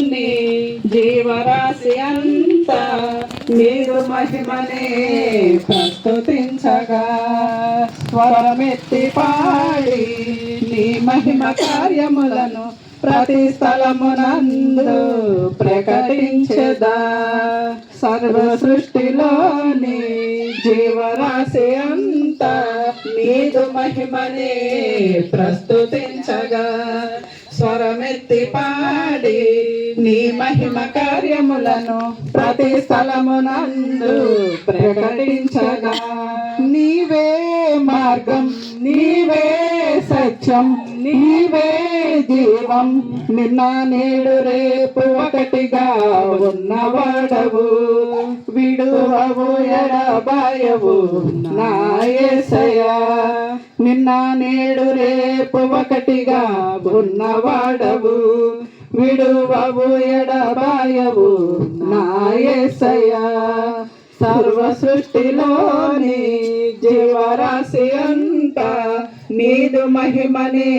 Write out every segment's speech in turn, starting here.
నీ జీవరాశి అంతా మీరు మహిమనే ప్రస్తుతించగా. స్వరమెత్తి పాడి నీ మహిమ కార్యములను ప్రతి స్థలమునందు ప్రకటించదా. సర్వ సృష్టిలోని జీవరాశి అంతా నీదు మహిమనే ప్రస్తుతించగా. స్వరమెత్తి పాడి నీ మహిమ కార్యములను ప్రతి స్థలమునందు ప్రకటించగా. నీవే మార్గం నీవే సత్యం నీవే జీవం. నిన్న నేడు రేపు ఒకటిగా ఉన్నవాడవు. విడువవు ఎడబాయవు నాయసయా నిన్న నేడు రేపు ఒకటిగా ఉన్నవాడవు. విడువవు ఎడబాయవు నాయసయా సర్వ సృష్టిలోని జీవరాశి అంతా నీదు మహిమనే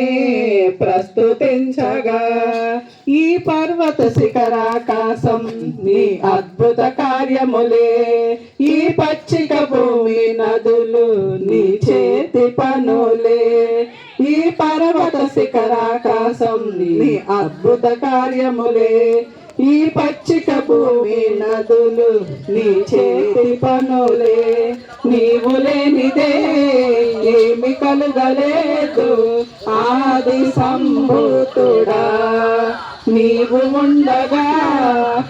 ప్రస్తుతించగా. ఈ పర్వత శిఖరాకాశం నీ అద్భుత కార్యములే. ఈ పచ్చిక భూమి నదులు నీ చేతి పనులే. ఈ పర్వత శిఖరాకాశం నీ అద్భుత కార్యములే. ఈ పచ్చిక భూమి నదులు నీ చేతి పనులే. నీవు లేనిదే ఏమి కలుగలేదు. ఆది సంభూతుడా. నీవు ఉండగా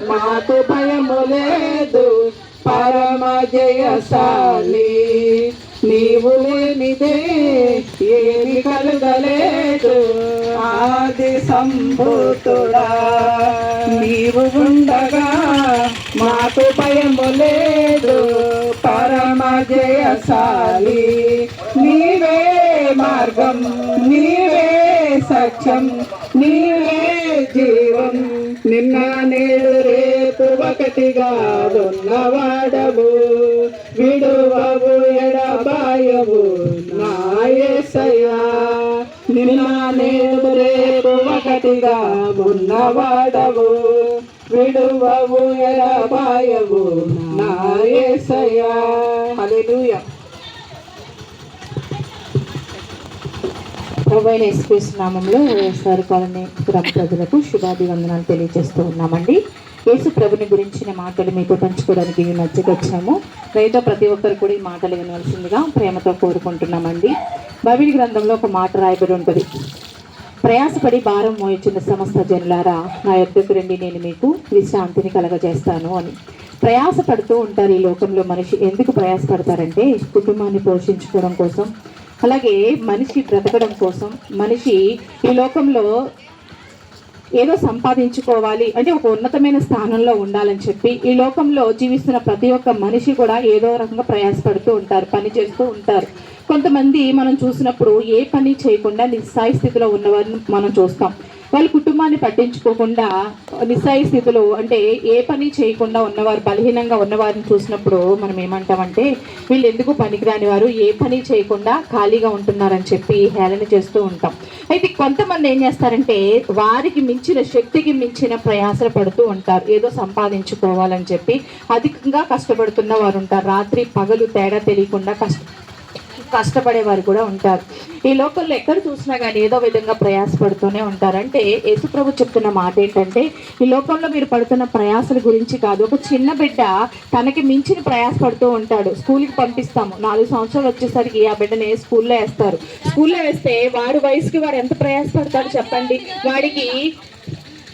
మాకు భయము లేదు. పరమ జయశాలి. నీవు లేనిదే ఏమి కలుగలేదు. ఆది సంభూతుడా. నీవు ఉండగా మాకు భయము లేదు. పరమ జయశాలి నీవే మార్గం నీవే సత్యం నీవే జీవం. నిన్న నేడు రేపు ఒకటిగా ఉన్నవాడవు. విడువవు ఎడబాయవు నాయసయా నిన్న నేడు రేపు ఉన్నవాడవు. విడువవు ఎడబాయవు నాయసయా హల్లెలూయా. ప్రభైన నామంలో వైఎస్ఆర్ కాలనీ గ్రామ ప్రజలకు శుభాభివందనాలు తెలియజేస్తూ ఉన్నామండి. యేసు ప్రభుని గురించిన మాటలు మీతో పంచుకోవడానికి ఈ మధ్యకి వచ్చాము. దయతో ప్రతి ఒక్కరు కూడా ఈ మాటలు వినవలసిందిగా ప్రేమతో కోరుకుంటున్నామండి. బైబిల్ గ్రంథంలో ఒక మాట రాయబడి ఉంటుంది. ప్రయాసపడి భారం మోయించిన సమస్త జనులారా నా యొక్కకు రండి నేను మీకు విశ్రాంతిని కలగజేస్తాను అని. ప్రయాసపడుతూ ఉంటారు ఈ లోకంలో మనిషి. ఎందుకు ప్రయాసపడతారంటే కుటుంబాన్ని పోషించుకోవడం కోసం అలాగే మనిషి బ్రతకడం కోసం. మనిషి ఈ లోకంలో ఏదో సంపాదించుకోవాలి అంటే ఒక ఉన్నతమైన స్థానంలో ఉండాలని చెప్పి ఈ లోకంలో జీవిస్తున్న ప్రతి ఒక్క మనిషి కూడా ఏదో రకంగా ప్రయాసపడుతూ ఉంటారు పని చేస్తూ ఉంటారు. కొంతమంది మనం చూసినప్పుడు ఏ పని చేయకుండా నిస్సాయి స్థితిలో ఉన్నవారిని మనం చూస్తాం. వాళ్ళ కుటుంబాన్ని పట్టించుకోకుండా నిస్సాయి స్థితిలో అంటే ఏ పని చేయకుండా ఉన్నవారు బలహీనంగా ఉన్నవారిని చూసినప్పుడు మనం ఏమంటామంటే వీళ్ళు ఎందుకు పనికిరాని వారు? ఏ పని చేయకుండా ఖాళీగా ఉంటున్నారని చెప్పి హేళన చేస్తూ ఉంటాం. అయితే కొంతమంది ఏం చేస్తారంటే వారికి మించిన శక్తికి మించిన ప్రయాసలు పడుతూ ఉంటారు. ఏదో సంపాదించుకోవాలని చెప్పి అధికంగా కష్టపడుతున్న వారు ఉంటారు. రాత్రి పగలు తేడా తెలియకుండా కష్ట కష్టపడేవారు కూడా ఉంటారు. ఈ లోకల్లో ఎక్కడ చూసినా కానీ ఏదో విధంగా ప్రయాసపడుతూనే ఉంటారు. అంటే యేసుప్రభు చెప్తున్న మాట ఏంటంటే ఈ లోకంలో మీరు పడుతున్న ప్రయాసల గురించి కాదు. ఒక చిన్న బిడ్డ తనకి మించిన ప్రయాసపడుతూ ఉంటాడు. స్కూల్కి పంపిస్తాము. నాలుగు సంవత్సరాలు వచ్చేసరికి ఆ బిడ్డని స్కూల్లో వేస్తారు? స్కూల్లో వేస్తే వాడి వయసుకి వాడు ఎంత ప్రయాసపడతాడు చెప్పండి? వాడికి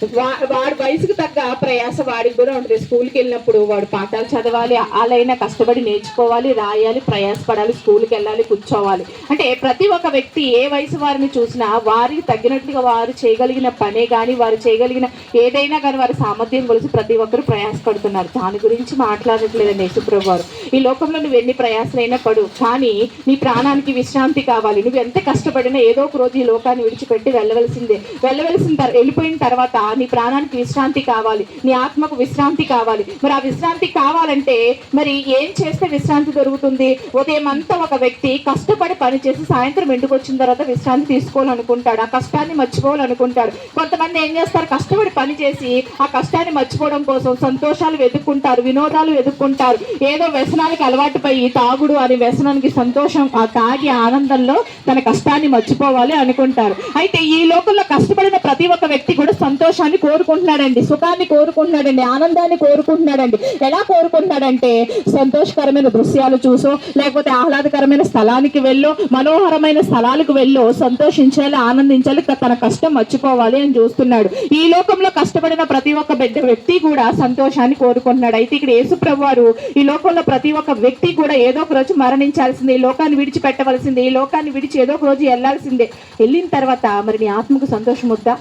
వాడి వయసుకు తగ్గ ప్రయాస వాడికి కూడా ఉంటుంది. స్కూల్కి వెళ్ళినప్పుడు వాడు పాఠాలు చదవాలి అలాైనా కష్టపడి నేర్చుకోవాలి రాయాలి ప్రయాసపడాలి స్కూల్కి వెళ్ళాలి కూర్చోవాలి. అంటే ప్రతి ఒక్క వ్యక్తి ఏ వయసు వారిని చూసినా వారికి తగ్గినట్లుగా వారు చేయగలిగిన పనే కానీ వారు చేయగలిగిన ఏదైనా కానీ వారి సామర్థ్యం కొలిసి ప్రతి ఒక్కరు ప్రయాసపడుతున్నారు. దాని గురించి మాట్లాడట్లేదండి యేసుప్రభు వారు ఈ లోకంలో నువ్వు ఎన్ని ప్రయాసలైనా పడు కానీ నీ ప్రాణానికి విశ్రాంతి కావాలి. నువ్వు ఎంత కష్టపడినా ఏదో ఒక రోజు ఈ లోకాన్ని విడిచిపెట్టి వెళ్ళవలసిందే. వెళ్ళవలసిన వెళ్ళిపోయిన తర్వాత నీ ప్రాణానికి విశ్రాంతి కావాలి నీ ఆత్మకు విశ్రాంతి కావాలి. మరి ఆ విశ్రాంతి కావాలంటే మరి ఏం చేస్తే విశ్రాంతి దొరుకుతుంది? ఉదయం అంతా ఒక వ్యక్తి కష్టపడి పనిచేసి సాయంత్రం ఇంటికి వచ్చిన తర్వాత విశ్రాంతి తీసుకోవాలనుకుంటాడు ఆ కష్టాన్ని మర్చిపోవాలనుకుంటాడు. కొంతమంది ఏం చేస్తారు? కష్టపడి పని చేసి ఆ కష్టాన్ని మర్చిపోవడం కోసం సంతోషాలు వెతుక్కుంటారు వినోదాలు వెతుక్కుంటారు. ఏదో వ్యసనానికి అలవాటు పోయి తాగుడు అని వ్యసనానికి సంతోషం ఆ తాగి ఆనందంలో తన కష్టాన్ని మర్చిపోవాలి అనుకుంటారు. అయితే ఈ లోకంలో కష్టపడిన ప్రతి ఒక్క వ్యక్తి కూడా సంతోషం సంతోషాన్ని కోరుకుంటున్నాడండి సుఖాన్ని కోరుకుంటున్నాడండి ఆనందాన్ని కోరుకుంటున్నాడండి. ఎలా కోరుకుంటున్నాడంటే సంతోషకరమైన దృశ్యాలు చూసో లేకపోతే ఆహ్లాదకరమైన స్థలానికి వెళ్ళో మనోహరమైన స్థలాలకు వెళ్ళో సంతోషించాలి ఆనందించాలి తన కష్టం మర్చిపోవాలి అని చూస్తున్నాడు. ఈ లోకంలో కష్టపడిన ప్రతి ఒక్క బిడ్డ వ్యక్తి కూడా సంతోషాన్ని కోరుకుంటున్నాడు. అయితే ఇక్కడ యేసుప్రభు వారు ఈ లోకంలో ప్రతి ఒక్క వ్యక్తి కూడా ఏదో ఒక రోజు మరణించాల్సిందే ఈ లోకాన్ని విడిచిపెట్టవలసిందే ఈ లోకాన్ని విడిచి ఏదో ఒక రోజు వెళ్ళాల్సిందే. వెళ్ళిన తర్వాత మరి నీ ఆత్మకు సంతోషం వద్దా?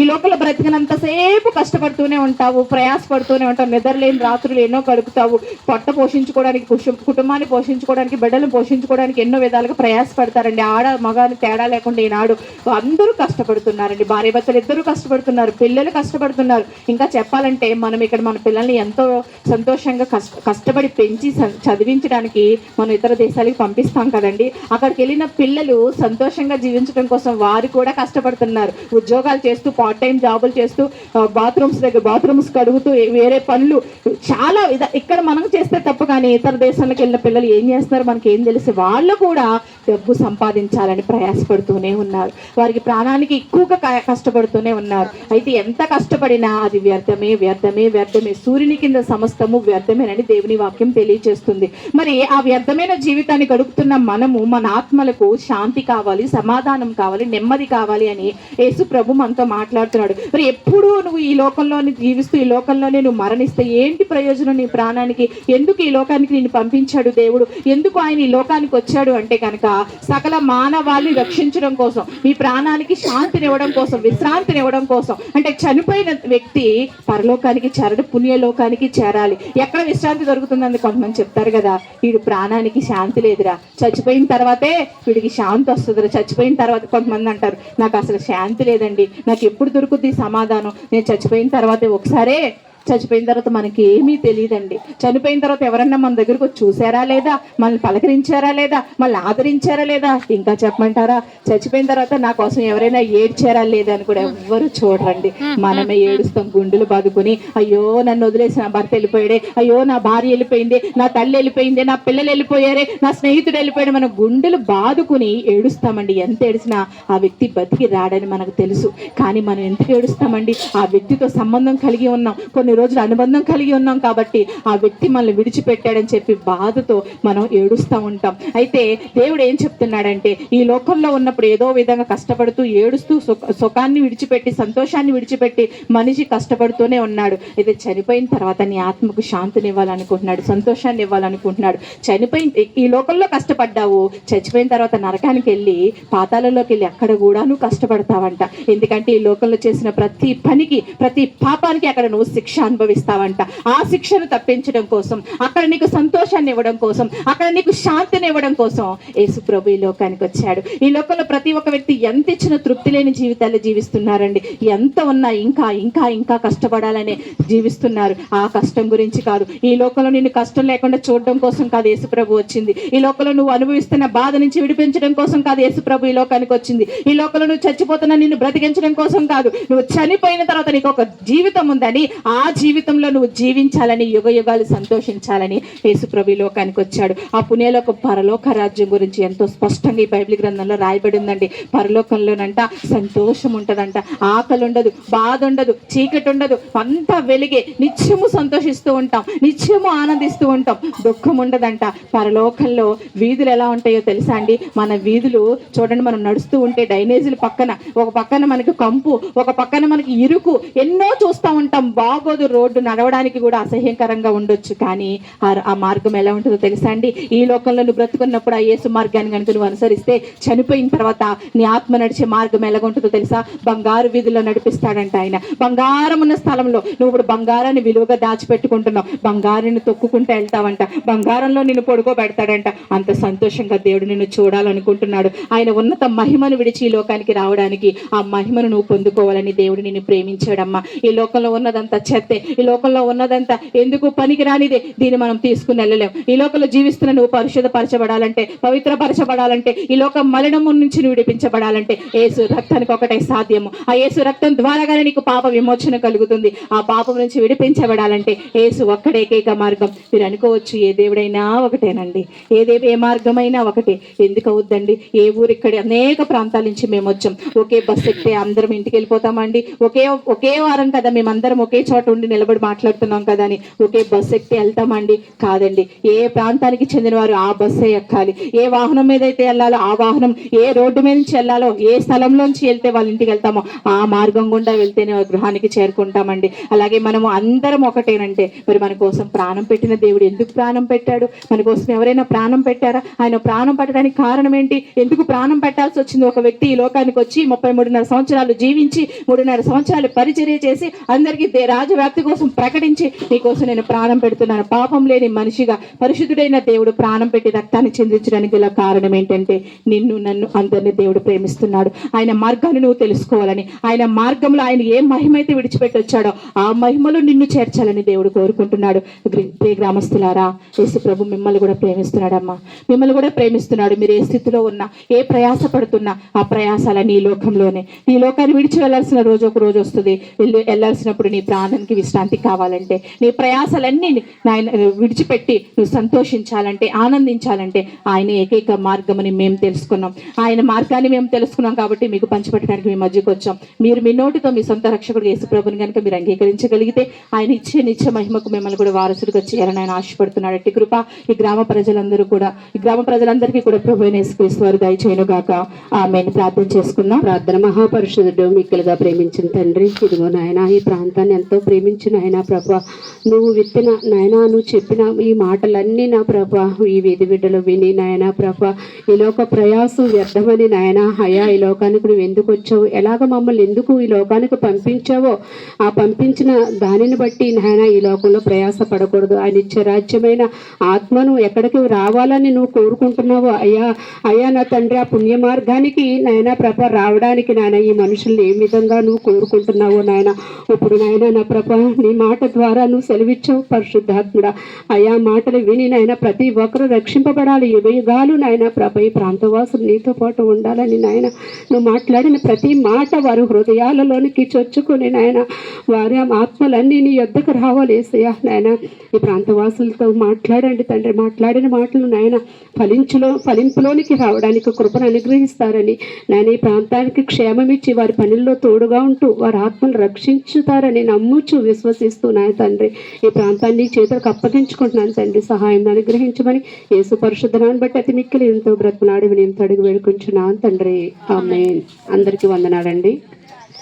ఈ లోపల బ్రతికినంతసేపు కష్టపడుతూనే ఉంటావు ప్రయాసపడుతూనే ఉంటావు నిద్రలేని రాత్రులు ఎన్నో గడుపుతావు. పొట్ట పోషించుకోవడానికి కుటుంబాన్ని పోషించుకోవడానికి బిడ్డలను పోషించుకోవడానికి ఎన్నో విధాలుగా ప్రయాసపడతారండి. ఆడ మగాని తేడా లేకుండా ఈనాడు అందరూ కష్టపడుతున్నారండి. భార్య భర్తలు ఇద్దరూ కష్టపడుతున్నారు పిల్లలు కష్టపడుతున్నారు. ఇంకా చెప్పాలంటే మనం ఇక్కడ మన పిల్లల్ని ఎంతో సంతోషంగా కష్ట కష్టపడి పెంచి చ- చదివించడానికి మనం ఇతర దేశాలకు పంపిస్తాం కదండి. అక్కడికి వెళ్ళిన పిల్లలు సంతోషంగా జీవించడం కోసం వారు కూడా కష్టపడుతున్నారు. ఉద్యోగాలు చేస్తూ పార్ట్ టైం జాబులు చేస్తూ బాత్రూమ్స్ దగ్గర బాత్రూమ్స్ కడుగుతూ వేరే పనులు చాలా ఇద- ఇక్కడ మనం చేస్తే తప్ప కానీ ఇతర దేశాలకు వెళ్ళిన పిల్లలు ఏం చేస్తున్నారు మనకి ఏం తెలిసి. వాళ్ళు కూడా డబ్బు సంపాదించాలని ప్రయాసపడుతూనే ఉన్నారు. వారికి ప్రాణానికి ఎక్కువగా క- కష్టపడుతూనే ఉన్నారు. అయితే ఎంత కష్టపడినా అది వ్యర్థమే వ్యర్థమే వ్యర్థమే. సూర్యుని కింద సమస్తము వ్యర్థమేనని దేవుని వాక్యం తెలియజేస్తుంది మరి ఆ వ్యర్థమైన జీవితాన్ని గడుపుతున్న మనము మన ఆత్మలకు శాంతి కావాలి సమాధానం కావాలి నెమ్మది కావాలి అని యేసు ప్రభు మనతో మాట్లాడుతున్నాడు. మరి ఎప్పుడు నువ్వు ఈ లోకంలోని జీవిస్తూ ఈ లోకంలోనే నువ్వు మరణిస్తే ఏంటి ప్రయోజనం నీ ప్రాణానికి? ఎందుకు ఈ లోకానికి నిన్ను పంపించాడు దేవుడు? ఎందుకు ఆయన ఈ లోకానికి వచ్చాడు అంటే కనుక సకల మానవాళిని రక్షించడం కోసం మీ ప్రాణానికి శాంతినివ్వడం కోసం విశ్రాంతినివ్వడం కోసం. అంటే చనిపోయిన వ్యక్తి పరలోకానికి చేరడు పుణ్యలోకానికి చేరాలి. ఎక్కడ విశ్రాంతి దొరుకుతుందని కొంతమంది చెప్తారు కదా వీడు ప్రాణానికి శాంతి లేదురా. చచ్చిపోయిన తర్వాతే వీడికి శాంతి వస్తుందిరా. చచ్చిపోయిన తర్వాత కొంతమంది అంటారు నాకు అసలు శాంతి లేదండి నాకు ఎప్పుడు దొరుకుద్ది సమాధానం? నేను చచ్చిపోయిన తర్వాతే ఒకసారే చచ్చిపోయిన తర్వాత మనకి ఏమీ తెలియదండి. చనిపోయిన తర్వాత ఎవరన్నా మన దగ్గరకు వచ్చి చూసారా లేదా? మనల్ని పలకరించారా లేదా? మళ్ళీ ఆదరించారా లేదా? ఇంకా చెప్పమంటారా? చచ్చిపోయిన తర్వాత నా కోసం ఎవరైనా ఏడ్చారా లేదా అని కూడా ఎవ్వరు చూడరండి. మనమే ఏడుస్తాం గుండెలు బాదుకుని అయ్యో నన్ను వదిలేసి నా భర్త వెళ్ళిపోయాడే. అయ్యో నా భార్య వెళ్ళిపోయింది. నా తల్లి వెళ్ళిపోయింది. నా పిల్లలు వెళ్ళిపోయారే. నా స్నేహితుడు వెళ్ళిపోయాడు. మన గుండెలు బాదుకుని ఏడుస్తామండి. ఎంత ఏడిసినా ఆ వ్యక్తి బతికి రాడని మనకు తెలుసు. కానీ మనం ఎందుకు ఏడుస్తామండి? ఆ వ్యక్తితో సంబంధం కలిగి ఉన్నాం. కొన్ని రోజులు అనుబంధం కలిగి ఉన్నాం కాబట్టి ఆ వ్యక్తి మనల్ని విడిచిపెట్టాడని చెప్పి బాధతో మనం ఏడుస్తూ ఉంటాం. అయితే దేవుడు ఏం చెప్తున్నాడంటే ఈ లోకంలో ఉన్నప్పుడు ఏదో విధంగా కష్టపడుతూ ఏడుస్తూ సుఖ సుఖాన్ని విడిచిపెట్టి సంతోషాన్ని విడిచిపెట్టి మనిషి కష్టపడుతూనే ఉన్నాడు. అయితే చనిపోయిన తర్వాత నీ ఆత్మకు శాంతిని ఇవ్వాలనుకుంటున్నాడు సంతోషాన్ని ఇవ్వాలనుకుంటున్నాడు. చనిపోయిన ఈ లోకంలో కష్టపడ్డావు చచ్చిపోయిన తర్వాత నరకానికి వెళ్ళి పాతాలలోకి వెళ్ళి అక్కడ కూడా నువ్వు కష్టపడతావంట. ఎందుకంటే ఈ లోకంలో చేసిన ప్రతి పనికి ప్రతి పాపానికి అక్కడ నువ్వు శిక్ష అనుభవిస్తావంట. ఆ శిక్షను తప్పించడం కోసం అక్కడ నీకు సంతోషాన్ని ఇవ్వడం కోసం అక్కడ నీకు శాంతిని ఇవ్వడం కోసం యేసు ప్రభు ఈ లోకానికి వచ్చాడు. ఈ లోకంలో ప్రతి ఒక్క వ్యక్తి ఎంత ఇచ్చిన తృప్తి లేని జీవితాలు జీవిస్తున్నారండి. ఎంత ఉన్నా ఇంకా ఇంకా ఇంకా కష్టపడాలనే జీవిస్తున్నారు. ఆ కష్టం గురించి కాదు. ఈ లోకంలో నిన్ను కష్టం లేకుండా చూడడం కోసం కాదు యేసు ప్రభు వచ్చింది. ఈ లోకంలో నువ్వు అనుభవిస్తున్న బాధ నుంచి విడిపించడం కోసం కాదు యేసు ప్రభు ఈ లోకానికి వచ్చింది. ఈ లోకంలో నువ్వు చచ్చిపోతున్న నిన్ను బ్రతికించడం కోసం కాదు. నువ్వు చనిపోయిన తర్వాత నీకు ఒక జీవితం ఉందని ఆ జీవితంలో నువ్వు జీవించాలని యుగ యుగాలు సంతోషించాలని యేసుప్రభు లోకానికి వచ్చాడు. ఆ పుణ్యలోక పరలోక రాజ్యం గురించి ఎంతో స్పష్టంగా ఈ బైబిల్ గ్రంథంలో రాయబడి ఉందండి. పరలోకంలోనంట సంతోషం ఉంటదంట ఆకలి ఉండదు బాధ ఉండదు చీకటి ఉండదు అంతా వెలిగే నిత్యము సంతోషిస్తూ ఉంటాం నిత్యము ఆనందిస్తూ ఉంటాం దుఃఖం ఉండదంట. పరలోకంలో వీధులు ఎలా ఉంటాయో తెలుసా అండి? మన వీధులు చూడండి మనం నడుస్తూ ఉంటే డైనేజీలు పక్కన ఒక పక్కన మనకి కంపు ఒక పక్కన మనకి ఇరుకు ఎన్నో చూస్తూ ఉంటాం. బాగోదు రోడ్డు నడవడానికి కూడా అసహ్యకరంగా ఉండొచ్చు కానీ ఆ మార్గం ఎలా ఉంటుందో తెలుసా అండి? ఈ లోకంలో నువ్వు బ్రతుకున్నప్పుడు ఆ యేసు మార్గాన్ని కనుక నువ్వు అనుసరిస్తే చనిపోయిన తర్వాత నీ ఆత్మ నడిచే మార్గం ఎలా ఉంటుందో తెలుసా? బంగారు వీధిలో నడిపిస్తాడంట ఆయన. బంగారం ఉన్న స్థలంలో నువ్వు ఇప్పుడు బంగారాన్ని విలువగా దాచిపెట్టుకుంటున్నావు. బంగారాన్ని తొక్కుకుంటూ వెళ్తావంట. బంగారంలో నిన్ను పడుకోబెడతాడంట. అంత సంతోషంగా దేవుడు నిన్ను చూడాలనుకుంటున్నాడు. ఆయన ఉన్నత మహిమను విడిచి ఈ లోకానికి రావడానికి ఆ మహిమను నువ్వు పొందుకోవాలని దేవుడు నిన్ను ప్రేమించాడమ్మా. ఈ లోకంలో ఉన్నదంతా చెత్త ఈ లోకంలో ఉన్నదంతా ఎందుకు పనికిరానిదే? దీన్ని మనం తీసుకుని వెళ్ళలేం. ఈ లోకంలో జీవిస్తున్న నువ్వు పరిశుద్ధపరచబడాలంటే పవిత్రపరచబడాలంటే ఈ లోక మలినము నుంచి నువ్వు విడిపించబడాలంటే ఏసు రక్తానికి ఒకటే సాధ్యము. ఆ ఏసు రక్తం ద్వారాగానే నీకు పాప విమోచన కలుగుతుంది. ఆ పాపం నుంచి విడిపించబడాలంటే ఏసు ఒక్కడే ఏకైక మార్గం. మీరు అనుకోవచ్చు ఏ దేవుడైనా ఒకటేనండి. ఏ దేవు ఏ మార్గమైనా ఒకటే. ఎందుకు అవుద్దండి? ఏ ఊరు ఇక్కడ అనేక ప్రాంతాల నుంచి మేము వచ్చాం ఒకే బస్సు ఎక్కితే అందరం ఇంటికి వెళ్ళిపోతామండి. ఒకే ఒకే వారం కదా మేమందరం ఒకే చోట ఉండి నిలబడి మాట్లాడుతున్నాం కదా అని ఒకే బస్సు ఎక్కితే వెళ్తామండి. కాదండి. ఏ ప్రాంతానికి చెందిన వారు ఆ బస్సే ఎక్కాలి. ఏ వాహనం మీద అయితే వెళ్ళాలో ఆ వాహనం ఏ రోడ్డు మీద నుంచి వెళ్ళాలో ఏ స్థలంలోంచి వెళ్తే వాళ్ళ ఇంటికి వెళ్తామో ఆ మార్గం గుండా వెళ్తేనే గృహానికి చేరుకుంటామండి. అలాగే మనము అందరం ఒకటేనంటే మరి మన కోసం ప్రాణం పెట్టిన దేవుడు ఎందుకు ప్రాణం పెట్టాడు? మన కోసం ఎవరైనా ప్రాణం పెట్టారా? ఆయన ప్రాణం పెట్టడానికి కారణం ఏంటి? ఎందుకు ప్రాణం పెట్టాల్సి వచ్చింది? ఒక వ్యక్తి ఈ లోకానికి వచ్చి ముప్పై మూడున్నర సంవత్సరాలు జీవించి మూడున్నర సంవత్సరాలు పరిచర్య చేసి అందరికీ దే- రాజవ్యాప్తి కోసం ప్రకటించి నీకోసం నేను ప్రాణం పెడుతున్నాను. పాపం లేని మనిషిగా పరిశుద్ధుడైన దేవుడు ప్రాణం పెట్టి రక్తాన్ని చెందించడానికి గల కారణం ఏంటంటే నిన్ను నన్ను అందరినీ దేవుడు ప్రేమిస్తున్నాడు. ఆయన మార్గాన్ని నువ్వు తెలుసుకోవాలని ఆయన మార్గంలో ఆయన ఏ మహిమ అయితే విడిచిపెట్టి వచ్చాడో ఆ మహిమలో నిన్ను చేర్చాలని దేవుడు కోరుకుంటున్నాడు. ప్రే గ్రామస్తులారా యేసు ప్రభు మిమ్మల్ని కూడా ప్రేమిస్తున్నాడమ్మా. మిమ్మల్ని కూడా ప్రేమిస్తున్నాడు. మీరు ఏ స్థితిలో ఉన్నా ఏ ప్రయాస పడుతున్నా ఆ ప్రయాసాలని ఈ లోకంలోనే. ఈ లోకాన్ని విడిచి వెళ్ళాల్సిన రోజు ఒక రోజు వస్తుంది. వెళ్ళి వెళ్ళాల్సినప్పుడు నీ ప్రాణానికి విశ్రాంతి కావాలంటే నీ ప్రయాసాలన్నీ ఆయన విడిచిపెట్టి నువ్వు సంతోషించాలంటే ఆనందించాలంటే ఆయన ఏకైక మార్గమని మేము తెలుసుకున్నాం. ఆయన మార్గాన్ని మేము తెలుసుకున్నాం కాబట్టి మీకు పంచిపెట్టడానికి మీ మధ్యకు వచ్చాం. మీరు మీ నోటితో మీ సొంత రక్షకుడు యేసు ప్రభుని కనుక మీరు అంగీకరించగలిగితే ఆయన ఇచ్చే నిత్య మహిమకు మిమ్మల్ని కూడా వారసుడిగా చేయాలని ఆయన ఆశపడుతున్నాడు అట్టి కృప ఈ గ్రామ ప్రజలందరూ కూడా ఈ గ్రామ ప్రజలందరికీ కూడా ప్రభు అయిన వారు దయచేయను గాక ఆమె ప్రార్థన చేసుకుందాం. ప్రార్థన మహాపరుషుడు మిక్కలుగా ప్రేమించిన తండ్రి ఇదిగో నాయన ఈ ప్రాంతాన్ని ఎంతో ప్రేమించిన ఆయన ప్రభా. నువ్వు విత్తిన నాయన నువ్వు చెప్పిన ఈ మాటలన్నీ నా ప్రభా. ఈ వేది బిడ్డలు విని నాయన ప్రభా. ఈ లోక ప్రయాసం వ్యర్థమని నాయన. అయా ఈ లోకానికి నువ్వు ఎందుకు వచ్చావు? ఎలాగ మమ్మల్ని ఎందుకు ఈ లోకానికి పంపించావో? ఆ పంపించిన దానిని బట్టి నాయన ఈ లోకంలో ప్రయాస పడకూడదు. ఆయన ఇచ్చే రాజ్యమైన ఆత్మను ఎక్కడికి రావాలని నువ్వు కోరుకుంటున్నావో? అయ్యా అయ్యా నా తండ్రి ఆ పుణ్య మార్గానికి నాయన ప్రభ రావడానికి నాయన ఈ మనుషుల్ని ఏ విధంగా నువ్వు కోరుకుంటున్నావో నాయన? ఇప్పుడు నాయన నా ప్రభ నీ మాట ద్వారా నువ్వు సెలవిచ్చావు పరిశుద్ధాత్ముడా. అయా మాటలు విని నాయన ప్రతి ఒక్కరు రక్షింపబడాలి. యుగ యుగాలు నాయన ప్రభ ఈ ప్రాంతవాసులు నీతో పాటు ఉండాలని నాయన. నువ్వు మాట్లాడిన ప్రతి మాట వారి హృదయాలలోనికి చొచ్చుకుని నాయన. వారి ఆత్మలన్నీ నీ యొద్దకు రావాలి ఏసయ్యా నాయన. ఈ ప్రాంతవాసులతో మాట్లాడండి తండ్రి. మాట్లాడిన మాటలు నాయన ఫలించులో ఫలింపులోనికి రావడానికి కృపను అనుగ్రహిస్తారని. నాయన ఈ ప్రాంతానికి క్షేమమిచ్చి వారి పనుల్లో తోడుగా ఉంటూ వారి ఆత్మను రక్షించుతారని నమ్ముచు విశ్వసిస్తూ నాయ తండ్రి ఈ ప్రాంతాన్ని చేతులకు అప్పగించుకుంటున్నాను తండ్రి. సహాయం అనుగ్రహించమని యేసు పరిశుద్ధనాన్ని బట్టి అతి మిక్కిలి ఎంతో బ్రతుకునాడు నేను తడుగు వేడుకుంటున్నాను తండ్రి. ఆమె అందరికీ వందనాడండి